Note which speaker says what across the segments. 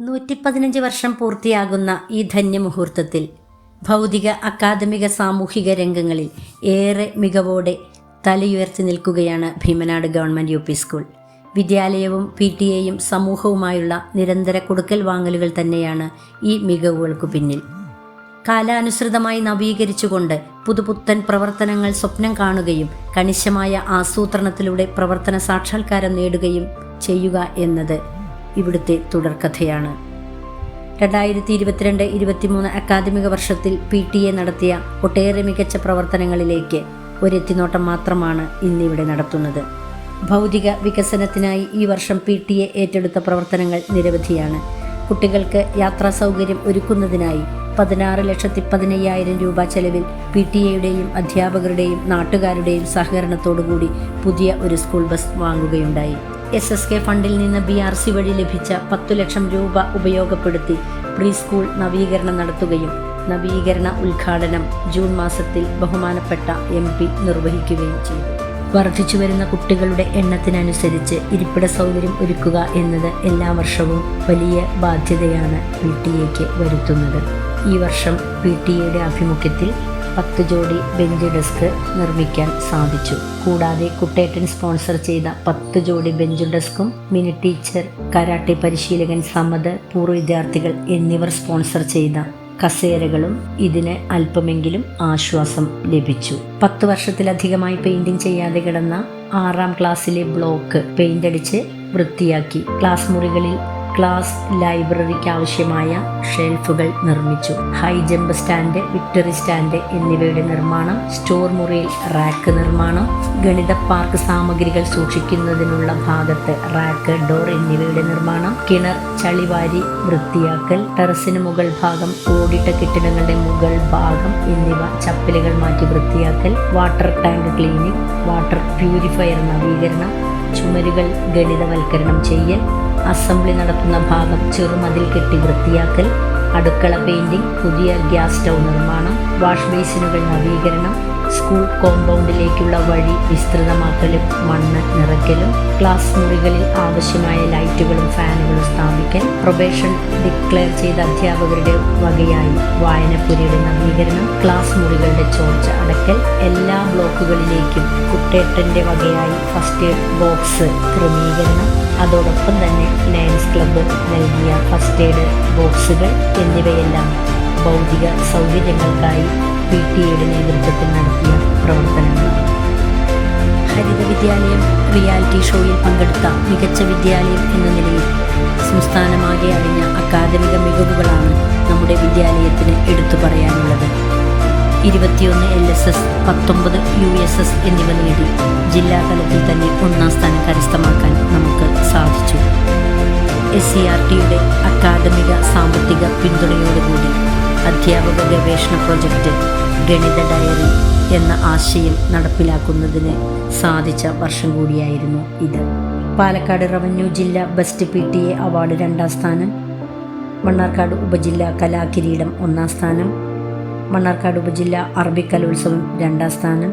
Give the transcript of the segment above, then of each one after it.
Speaker 1: നൂറ്റി പതിനഞ്ച് വർഷം പൂർത്തിയാകുന്ന ഈ ധന്യമുഹൂർത്തത്തിൽ ഭൗതിക അക്കാദമിക സാമൂഹിക രംഗങ്ങളിൽ ഏറെ മികവോടെ തലയുയർത്തി നിൽക്കുകയാണ് Bhimanad government U P school. വിദ്യാലയവും P T എയും സമൂഹവുമായുള്ള നിരന്തര കൊടുക്കൽ വാങ്ങലുകൾ തന്നെയാണ് ഈ മികവുകൾക്ക് പിന്നിൽ. കാലാനുസൃതമായി നവീകരിച്ചുകൊണ്ട് പുതുപുത്തൻ പ്രവർത്തനങ്ങൾ സ്വപ്നം കാണുകയും കണിശമായ ആസൂത്രണത്തിലൂടെ പ്രവർത്തന സാക്ഷാത്കാരം നേടുകയും ചെയ്യുക എന്നത് ഇവിടുത്തെ തുടർക്കഥയാണ്. രണ്ടായിരത്തി ഇരുപത്തിരണ്ട് ഇരുപത്തിമൂന്ന് അക്കാദമിക വർഷത്തിൽ പി ടി എ നടത്തിയ ഒട്ടേറെ മികച്ച പ്രവർത്തനങ്ങളിലേക്ക് ഒരെത്തിനോട്ടം മാത്രമാണ് ഇന്നിവിടെ നടത്തുന്നത്. ഭൗതിക വികസനത്തിനായി ഈ വർഷം പി ടി എ ഏറ്റെടുത്ത പ്രവർത്തനങ്ങൾ നിരവധിയാണ്. കുട്ടികൾക്ക് യാത്രാ സൗകര്യം ഒരുക്കുന്നതിനായി പതിനാറ് ലക്ഷത്തി പതിനയ്യായിരം രൂപ ചെലവിൽ പി ടി എയുടെയും അധ്യാപകരുടെയും നാട്ടുകാരുടെയും സഹകരണത്തോടുകൂടി പുതിയ ഒരു സ്കൂൾ ബസ് വാങ്ങുകയുണ്ടായി. എസ് എസ് കെ ഫണ്ടിൽ നിന്ന് ബി ആർ സി വഴി ലഭിച്ച പത്തു ലക്ഷം രൂപ ഉപയോഗപ്പെടുത്തി പ്രീ സ്കൂൾ നവീകരണം നടത്തുകയും നവീകരണ ഉദ്ഘാടനം ജൂൺ മാസത്തിൽ ബഹുമാനപ്പെട്ട എം പി നിർവഹിക്കുകയും ചെയ്തു. വർദ്ധിച്ചു വരുന്ന കുട്ടികളുടെ എണ്ണത്തിനനുസരിച്ച് ഇരിപ്പിട സൗകര്യം ഒരുക്കുക എന്നത് എല്ലാ വർഷവും വലിയ ബാധ്യതയാണ് പി ടി എക്ക് വരുത്തുന്നത്. ഈ വർഷം പി ടി എയുടെ ആഭിമുഖ്യത്തിൽ പത്ത് ജോഡി ബെഞ്ച് ഡെസ്ക് നിർമ്മിക്കാൻ സാധിച്ചു. കൂടാതെ കുട്ടേട്ടൻ സ്പോൺസർ ചെയ്ത പത്ത് ജോഡി ബെഞ്ച് ഡെസ്കും മിനി ടീച്ചർ കരാട്ടെ പരിശീലകൻ സമത് പൂർവ വിദ്യാർത്ഥികൾ എന്നിവർ സ്പോൺസർ ചെയ്ത കസേരകളും ഇതിന് അല്പമെങ്കിലും ആശ്വാസം ലഭിച്ചു. പത്ത് വർഷത്തിലധികമായി പെയിന്റിംഗ് ചെയ്യാതെ കിടന്ന ആറാം ക്ലാസ്സിലെ ബ്ലോക്ക് പെയിന്റ് അടിച്ച് വൃത്തിയാക്കി. ക്ലാസ് മുറികളിൽ ക്ലാസ് ലൈബ്രറിക്ക് ആവശ്യമായ ഷെൽഫുകൾ നിർമ്മിച്ചു. High jump stand victory stand എന്നിവയുടെ നിർമ്മാണം സ്റ്റോർ മുറിയിൽ റാക്ക് നിർമ്മാണം ഗണിത പാർക്ക് സാമഗ്രികൾ സൂക്ഷിക്കുന്നതിനുള്ള ഭാഗത്ത് റാക്ക് ഡോർ എന്നിവയുടെ നിർമ്മാണം കിണർ ചളിവാരി വൃത്തിയാക്കൽ ടെറസിന് മുകൾ ഭാഗം ഓടിട്ട കെട്ടിടങ്ങളുടെ മുകൾ ഭാഗം എന്നിവ ചപ്പലുകൾ മാറ്റി വൃത്തിയാക്കൽ water tank cleaning water purifier നവീകരണം ചുമരുകൾ ഗണിതവൽക്കരണം ചെയ്യൽ അസംബ്ലി നടത്തുന്ന ഭാഗം ചെറുമതിൽ കെട്ടി വൃത്തിയാക്കൽ അടുക്കള പെയിന്റിംഗ് പുതിയ ഗ്യാസ് സ്റ്റൗ നിർമ്മാണം വാഷ് ബേസിനുകൾ നവീകരണം സ്കൂൾ കോമ്പൗണ്ടിലേക്കുള്ള വഴി വിസ്തൃതമാക്കലും മണ്ണ് നിറയ്ക്കലും ക്ലാസ് മുറികളിൽ ആവശ്യമായ ലൈറ്റുകളും ഫാനുകളും സ്ഥാപിക്കൽ പ്രൊബേഷൻ ഡിക്ലെയർ ചെയ്ത അധ്യാപകരുടെ വകയായി വായനപ്പുരയുടെ നവീകരണം ക്ലാസ് മുറികളുടെ ചോർച്ച അടക്കൽ എല്ലാ ബ്ലോക്കുകളിലേക്കും കുട്ടേട്ടന്റെ വകയായി ഫസ്റ്റ് എയ്ഡ് ബോക്സ് ക്രമീകരണം അതോടൊപ്പം തന്നെ ലയൺസ് ക്ലബ്ബ് നൽകിയ ഫസ്റ്റ് എയ്ഡ് ബോക്സുകൾ എന്നിവയെല്ലാം ഭൗതിക സൗകര്യങ്ങൾക്കായി പി ടി എയുടെ നേതൃത്വത്തിൽ നടത്തിയ പ്രവർത്തനങ്ങൾ. ഹരിത വിദ്യാലയം റിയാലിറ്റി ഷോയിൽ പങ്കെടുത്ത മികച്ച വിദ്യാലയം എന്ന നിലയിൽ സംസ്ഥാനമാകെ അറിഞ്ഞ അക്കാദമിക മികവുകളാണ് നമ്മുടെ വിദ്യാലയത്തിന് എടുത്തു പറയാനുള്ളത്. ഇരുപത്തിയൊന്ന് എൽ എസ് എസ് പത്തൊമ്പത് യു എസ് എസ് എന്നിവ നേടി ജില്ലാ തലത്തിൽ തന്നെ ഒന്നാം സ്ഥാനം കരസ്ഥമാക്കാൻ നമുക്ക് സാധിച്ചു. എസ് സി ആർ ടിയുടെ അക്കാദമിക സാമ്പത്തിക പിന്തുണയോടുകൂടി അധ്യാപക ഗവേഷണ പ്രൊജക്റ്റ് ഗണിത ഡയറി എന്ന ആശയം നടപ്പിലാക്കുന്നതിന് സാധിച്ച വർഷം കൂടിയായിരുന്നു ഇത്. പാലക്കാട് റവന്യൂ ജില്ലാ best P T A award രണ്ടാം സ്ഥാനം. മണ്ണാർക്കാട് ഉപജില്ലാ കലാകിരീടം ഒന്നാം സ്ഥാനം. മണ്ണാർക്കാട് ഉപജില്ല അറബി കലോത്സവം രണ്ടാം സ്ഥാനം.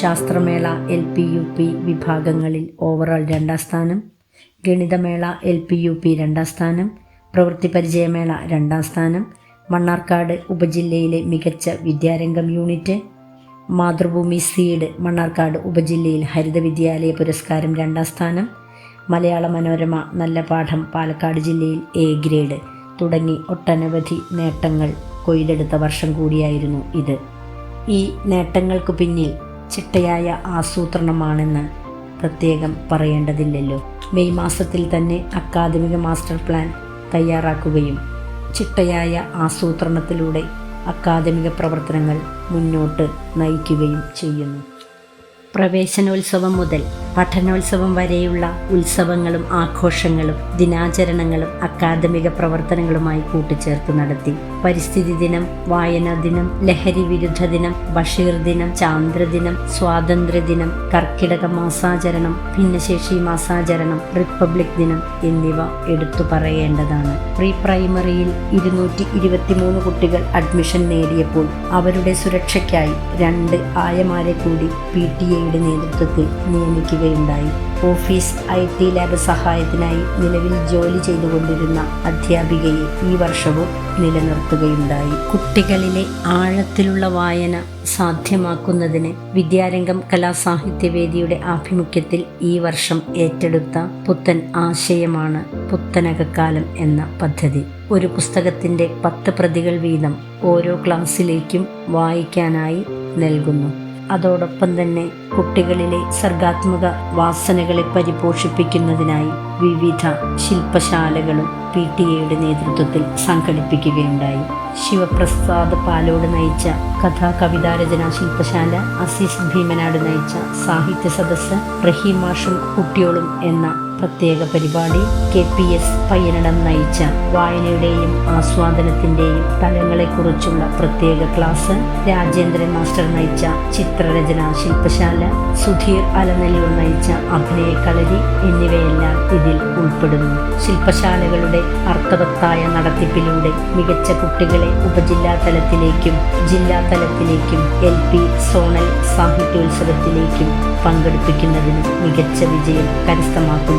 Speaker 1: ശാസ്ത്രമേള എൽ പി യു പി വിഭാഗങ്ങളിൽ ഓവറോൾ രണ്ടാം സ്ഥാനം. ഗണിതമേള എൽ പി യു പി രണ്ടാം സ്ഥാനം. പ്രവൃത്തി പരിചയമേള രണ്ടാം സ്ഥാനം. മണ്ണാർക്കാട് ഉപജില്ലയിലെ മികച്ച വിദ്യാരംഗം യൂണിറ്റ് മാതൃഭൂമി സീഡ് മണ്ണാർക്കാട് ഉപജില്ലയിൽ ഹരിത വിദ്യാലയ പുരസ്കാരം രണ്ടാം സ്ഥാനം മലയാള മനോരമ നല്ല പാഠം പാലക്കാട് ജില്ലയിൽ എ ഗ്രേഡ് തുടങ്ങി ഒട്ടനവധി നേട്ടങ്ങൾ കൊയ്തെടുത്ത വർഷം കൂടിയായിരുന്നു ഇത്. ഈ നേട്ടങ്ങൾക്ക് പിന്നിൽ ചിട്ടയായ ആസൂത്രണമാണെന്ന് പ്രത്യേകം പറയേണ്ടതില്ലല്ലോ. മെയ് മാസത്തിൽ തന്നെ അക്കാദമിക മാസ്റ്റർ പ്ലാൻ തയ്യാറാക്കുകയും ചിട്ടയായ ആസൂത്രണത്തിലൂടെ അക്കാദമിക പ്രവർത്തനങ്ങൾ മുന്നോട്ട് നയിക്കുകയും ചെയ്യുന്നു. പ്രവേശനോത്സവം മുതൽ പഠനോത്സവം വരെയുള്ള ഉത്സവങ്ങളും ആഘോഷങ്ങളും ദിനാചരണങ്ങളും അക്കാദമിക പ്രവർത്തനങ്ങളുമായി കൂട്ടിച്ചേർത്ത് നടത്തി. പരിസ്ഥിതി ദിനം വായനാ ദിനം ലഹരി വിരുദ്ധ ദിനം ബഷീർ ദിനം ചാന്ദ്രദിനം സ്വാതന്ത്ര്യ ദിനം കർക്കിടക മാസാചരണം ഭിന്നശേഷി മാസാചരണം റിപ്പബ്ലിക് ദിനം എന്നിവ എടുത്തു പറയേണ്ടതാണ്. പ്രീ പ്രൈമറിയിൽ ഇരുന്നൂറ്റി ഇരുപത്തിമൂന്ന് കുട്ടികൾ അഡ്മിഷൻ നേടിയപ്പോൾ അവരുടെ സുരക്ഷയ്ക്കായി രണ്ട് ആയമാരെ കൂടി പി ടി എയുടെ നേതൃത്വത്തിൽ നിയമിക്കുകയുണ്ടായി ഓഫീസ് ഐ ടി ലാബ് സഹായത്തിനായി നിലവിൽ ജോലി ചെയ്തുകൊണ്ടിരുന്ന അധ്യാപികയെ ഈ വർഷവും നിലനിർത്തുകയുണ്ടായി. കുട്ടികളിലെ ആഴത്തിലുള്ള വായന സാധ്യമാക്കുന്നതിന് വിദ്യാരംഗം കലാസാഹിത്യവേദിയുടെ ആഭിമുഖ്യത്തിൽ ഈ വർഷം ഏറ്റെടുത്ത പുത്തൻ ആശയമാണ് പുത്തനകക്കാലം എന്ന പദ്ധതി. ഒരു പുസ്തകത്തിന്റെ പത്ത് പ്രതികൾ വീതം ഓരോ ക്ലാസ്സിലേക്കും വായിക്കാനായി നൽകുന്നു. അതോടൊപ്പം തന്നെ കുട്ടികളിലെ സർഗാത്മക വാസനകളെ പരിപോഷിപ്പിക്കുന്നതിനായി വിവിധ ശില്പശാലകളും പി ടി എയുടെ നേതൃത്വത്തിൽ സംഘടിപ്പിക്കുകയുണ്ടായി. ശിവപ്രസാദ് പാലോട് നയിച്ച കഥാ കവിതാരചനാ ശില്പശാല അസീസ് ഭീമനാട് നയിച്ച സാഹിത്യ സദസ്സ് റഹീമാഷും കുട്ടിയോളും എന്ന പ്രത്യേക പരിപാടി കെ പി എസ് പയ്യനടം നയിച്ച വായനയുടെയും ആസ്വാദനത്തിന്റെയും തലങ്ങളെക്കുറിച്ചുള്ള പ്രത്യേക ക്ലാസ് രാജേന്ദ്രൻ മാസ്റ്റർ നയിച്ച ചിത്രരചന ശില്പശാല സുധീർ അലനല്ലൂർ നയിച്ച അഭിനയ കളരി എന്നിവയെല്ലാം ഇതിൽ ഉൾപ്പെടുന്നു. ശില്പശാലകളുടെ അർത്ഥവത്തായ നടത്തിപ്പിലൂടെ മികച്ച കുട്ടികളെ ഉപജില്ലാ തലത്തിലേക്കും ജില്ലാ തലത്തിലേക്കും എൽ പി സോണൽ സാഹിത്യോത്സവത്തിലേക്കും പങ്കെടുപ്പിക്കുന്നതിന് മികച്ച വിജയം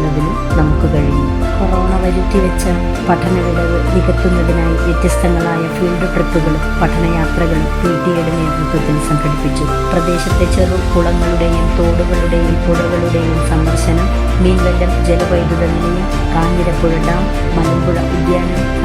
Speaker 1: കരസ്ഥമാക്കുന്നതിനും നമുക്ക് കഴിയും. കൊറോണ വരുത്തിവെച്ച പഠനവിടവ് നികത്തുന്നതിനായി വ്യത്യസ്തങ്ങളായ ഫീൽഡ് ട്രിപ്പുകളും പഠനയാത്രകളും പി ടിയുടെ നേതൃത്വത്തിൽ സംഘടിപ്പിച്ചു. പ്രദേശത്തെ ചെറു കുളങ്ങളുടെയും തോടുകളുടെയും പുഴകളുടെയും സന്ദർശനം മീൻവല്ലം ജലവൈദ്യുത നിലയം കാഞ്ഞിരപ്പുഴ ഡാം മലമ്പുഴ ഉദ്യാനം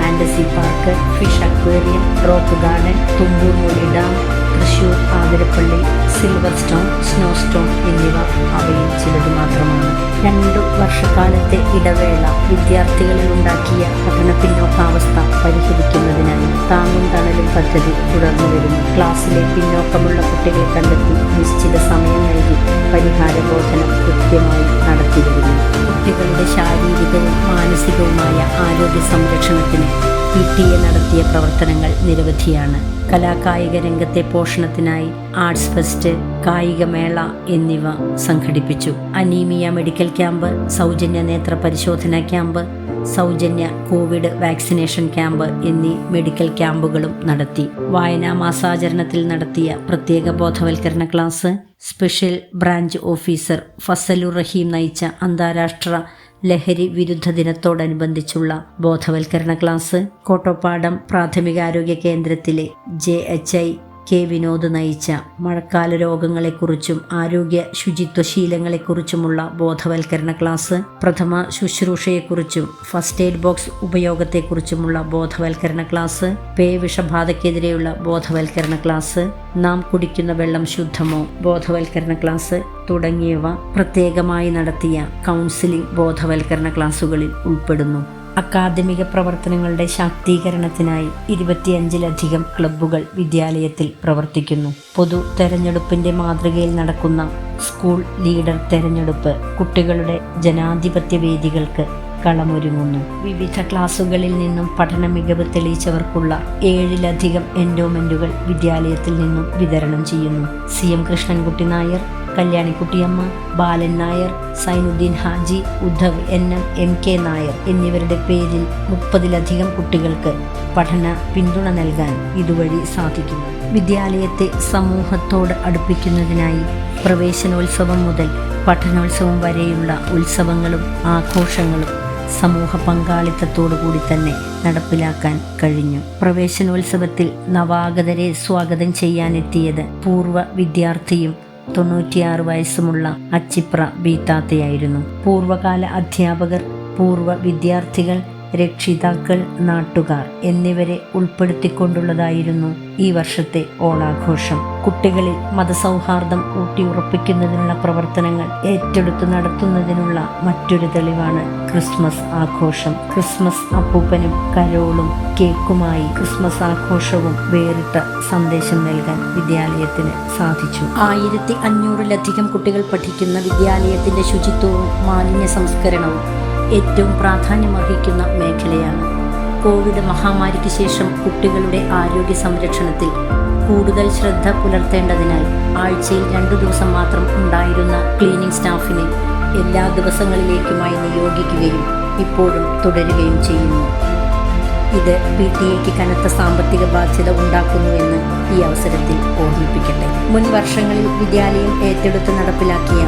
Speaker 1: park fish aquarium rock garden Thumboor Moozhi dam Thrissur Athirappilly silver stone snow stone എന്നിവ അവയിൽ ചിലത് മാത്രമാണ്. രണ്ടു വർഷക്കാലത്തെ ഇടവേള വിദ്യാർത്ഥികളിൽ ഉണ്ടാക്കിയ പഠന പിന്നോക്കാവസ്ഥ പരിഹരിക്കുന്നതിനായി താങ്ങും തണലും പദ്ധതി തുടർന്നു വരുന്നു. ക്ലാസ്സിലെ പിന്നോക്കമുള്ള കുട്ടികളെ കണ്ടെത്തി നിശ്ചിത സമയം നൽകി പരിഹാര ബോധനം കൃത്യമായി നടത്തി വരുന്നു കുട്ടികളുടെ ശാരീരികവും മാനസികവുമായ ആരോഗ്യ സംരക്ഷണത്തിന് പി ടി എ നടത്തിയ പ്രവർത്തനങ്ങൾ നിരവധിയാണ്. കലാകായിക രംഗത്തെ പോഷണത്തിനായി ആർട്സ് ഫെസ്റ്റ് കായികമേള എന്നിവ സംഘടിപ്പിച്ചു. അനീമിയ മെഡിക്കൽ ക്യാമ്പ് സൗജന്യ നേത്ര പരിശോധന ക്യാമ്പ് സൗജന്യ കോവിഡ് വാക്സിനേഷൻ ക്യാമ്പ് എന്നീ മെഡിക്കൽ ക്യാമ്പുകളും നടത്തി. വായനാ മാസാചരണത്തിൽ നടത്തിയ പ്രത്യേക ബോധവൽക്കരണ class special branch officer Fasalur Rahim നയിച്ച അന്താരാഷ്ട്ര ലഹരി വിരുദ്ധ ദിനത്തോടനുബന്ധിച്ചുള്ള ബോധവൽക്കരണ ക്ലാസ് കോട്ടോപ്പാടം പ്രാഥമികാരോഗ്യ കേന്ദ്രത്തിലെ J H I K Vinod നയിച്ച മഴക്കാല രോഗങ്ങളെക്കുറിച്ചും ആരോഗ്യ ശുചിത്വ ശീലങ്ങളെക്കുറിച്ചുമുള്ള ബോധവൽക്കരണ ക്ലാസ് പ്രഥമ ശുശ്രൂഷയെക്കുറിച്ചും ഫസ്റ്റ് എയ്ഡ് ബോക്സ് ഉപയോഗത്തെക്കുറിച്ചുമുള്ള ബോധവൽക്കരണ ക്ലാസ് പേ വിഷബാധയ്ക്കെതിരെയുള്ള ബോധവൽക്കരണ ക്ലാസ് നാം കുടിക്കുന്ന വെള്ളം ശുദ്ധമോ ബോധവൽക്കരണ ക്ലാസ് തുടങ്ങിയവ പ്രത്യേകമായി നടത്തിയ കൗൺസിലിംഗ് ബോധവൽക്കരണ ക്ലാസുകളിൽ ഉൾപ്പെടുന്നു. അക്കാദമിക പ്രവർത്തനങ്ങളുടെ ശാക്തീകരണത്തിനായി ഇരുപത്തിയഞ്ചിലധികം ക്ലബ്ബുകൾ വിദ്യാലയത്തിൽ പ്രവർത്തിക്കുന്നു. പൊതു തെരഞ്ഞെടുപ്പിന്റെ മാതൃകയിൽ നടക്കുന്ന സ്കൂൾ ലീഡർ തെരഞ്ഞെടുപ്പ് കുട്ടികളുടെ ജനാധിപത്യ വേദികൾക്ക് കളമൊരുങ്ങുന്നു. വിവിധ ക്ലാസുകളിൽ നിന്നും പഠന മികവ് തെളിയിച്ചവർക്കുള്ള ഏഴിലധികം എൻഡോമെന്റുകൾ വിദ്യാലയത്തിൽ നിന്നും വിതരണം ചെയ്യുന്നു. C M Krishnankutty Nair Kalyanikuttyamma Balan Nair Sainudheen Haji Uddhav N M M K Nair എന്നിവരുടെ പേരിൽ മുപ്പതിലധികം കുട്ടികൾക്ക് പഠന പിന്തുണ നൽകാൻ ഇതുവഴി സാധിക്കുന്നു വിദ്യാലയത്തെ സമൂഹത്തോട് അടുപ്പിക്കുന്നതിനായി പ്രവേശനോത്സവം മുതൽ പഠനോത്സവം വരെയുള്ള ഉത്സവങ്ങളും ആഘോഷങ്ങളും സമൂഹ പങ്കാളിത്തത്തോടുകൂടി തന്നെ നടപ്പിലാക്കാൻ കഴിഞ്ഞു. പ്രവേശനോത്സവത്തിൽ നവാഗതരെ സ്വാഗതം ചെയ്യാനെത്തിയത് പൂർവ വിദ്യാർത്ഥിയും തൊണ്ണൂറ്റിയാറ് വയസ്സുമുള്ള അച്ചിപ്ര ബീത്താത്തയായിരുന്നു പൂർവകാല അധ്യാപകർ പൂർവ വിദ്യാർത്ഥികൾ രക്ഷിതാക്കൾ നാട്ടുകാർ എന്നിവരെ ഉൾപ്പെടുത്തിക്കൊണ്ടുള്ളതായിരുന്നു ഈ വർഷത്തെ ഓണാഘോഷം. കുട്ടികളിൽ മതസൗഹാർദ്ദം ഊട്ടിയുറപ്പിക്കുന്നതിനുള്ള പ്രവർത്തനങ്ങൾ ഏറ്റെടുത്തു നടത്തുന്നതിനുള്ള മറ്റൊരു തെളിവാണ് ക്രിസ്മസ് ആഘോഷം. ക്രിസ്മസ് അപ്പൂപ്പനും കരോളും കേക്കുമായി ക്രിസ്മസ് ആഘോഷവും വേറിട്ട സന്ദേശം നൽകാൻ വിദ്യാലയത്തിന് സാധിച്ചു. ആയിരത്തി അഞ്ഞൂറിലധികം കുട്ടികൾ പഠിക്കുന്ന വിദ്യാലയത്തിന്റെ ശുചിത്വവും മാലിന്യ സംസ്കരണവും ഏറ്റവും പ്രാധാന്യമർഹിക്കുന്ന മേഖലയാണ്. കോവിഡ് മഹാമാരിക്ക് ശേഷം കുട്ടികളുടെ ആരോഗ്യ സംരക്ഷണത്തിൽ കൂടുതൽ ശ്രദ്ധ പുലർത്തേണ്ടതിനാൽ ആഴ്ചയിൽ രണ്ടു ദിവസം മാത്രം ഉണ്ടായിരുന്ന ക്ലീനിംഗ് സ്റ്റാഫിനെ എല്ലാ ദിവസങ്ങളിലേക്കുമായി നിയോഗിക്കുകയും ഇപ്പോഴും തുടരുകയും ചെയ്യുന്നു. ഇത് പി ടി എക്ക് കനത്ത സാമ്പത്തിക ബാധ്യത ഉണ്ടാക്കുന്നുവെന്ന് ഈ അവസരത്തിൽ ഓർമ്മിപ്പിക്കട്ടെ. മുൻ വർഷങ്ങളിൽ വിദ്യാലയം ഏറ്റെടുത്ത് നടപ്പിലാക്കിയ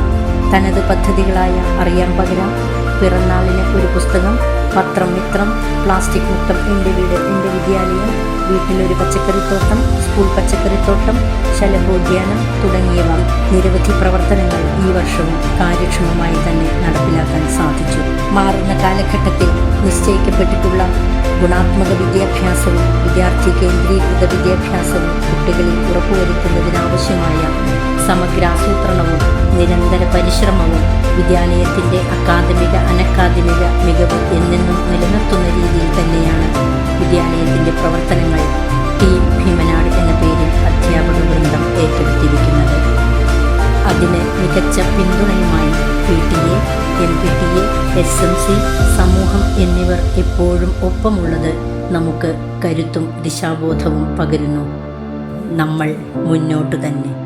Speaker 1: തനത് പദ്ധതികളായ അറിയാൻ പകരാം പിറന്നാളിന് ഒരു പുസ്തകം പത്രം മിത്രം പ്ലാസ്റ്റിക് മുക്തം എന്റെ വീട് എന്റെ വിദ്യാലയം വീട്ടിലൊരു പച്ചക്കറിത്തോട്ടം സ്കൂൾ പച്ചക്കറിത്തോട്ടം ശലഭോദ്യാനം തുടങ്ങിയവ നിരവധി പ്രവർത്തനങ്ങൾ ഈ വർഷവും കാര്യക്ഷമമായി തന്നെ നടപ്പിലാക്കാൻ സാധിച്ചു. മാറുന്ന കാലഘട്ടത്തിൽ നിശ്ചയിക്കപ്പെട്ടിട്ടുള്ള ഗുണാത്മക വിദ്യാഭ്യാസവും വിദ്യാർത്ഥി കേന്ദ്രീകൃത വിദ്യാഭ്യാസവും കുട്ടികളിൽ ഉറപ്പുവരുത്തുന്നതിനാവശ്യമായ സമഗ്രാസൂത്രണവും നിരന്തര പരിശ്രമവും വിദ്യാലയത്തിന്റെ അക്കാദമിക അനക്കാദമിക മികവ് എന്നെന്നും നിലനിർത്തുന്ന രീതിയിൽ തന്നെയാണ് വിദ്യാലയത്തിന്റെ പ്രവർത്തനങ്ങൾ ടീം. ഭീമനാട് എന്ന പേരിൽ അധ്യാപക വൃന്ദം ഏറ്റെടുത്തിരിക്കുന്നത്. അതിന് മികച്ച പിന്തുണയുമായി P. T. A. M. P. T. A. S. M. C. സമൂഹം എന്നിവർ എപ്പോഴും ഒപ്പമുള്ളത് നമുക്ക് കരുത്തും ദിശാബോധവും പകരുന്നു. നമ്മൾ മുന്നോട്ട് തന്നെ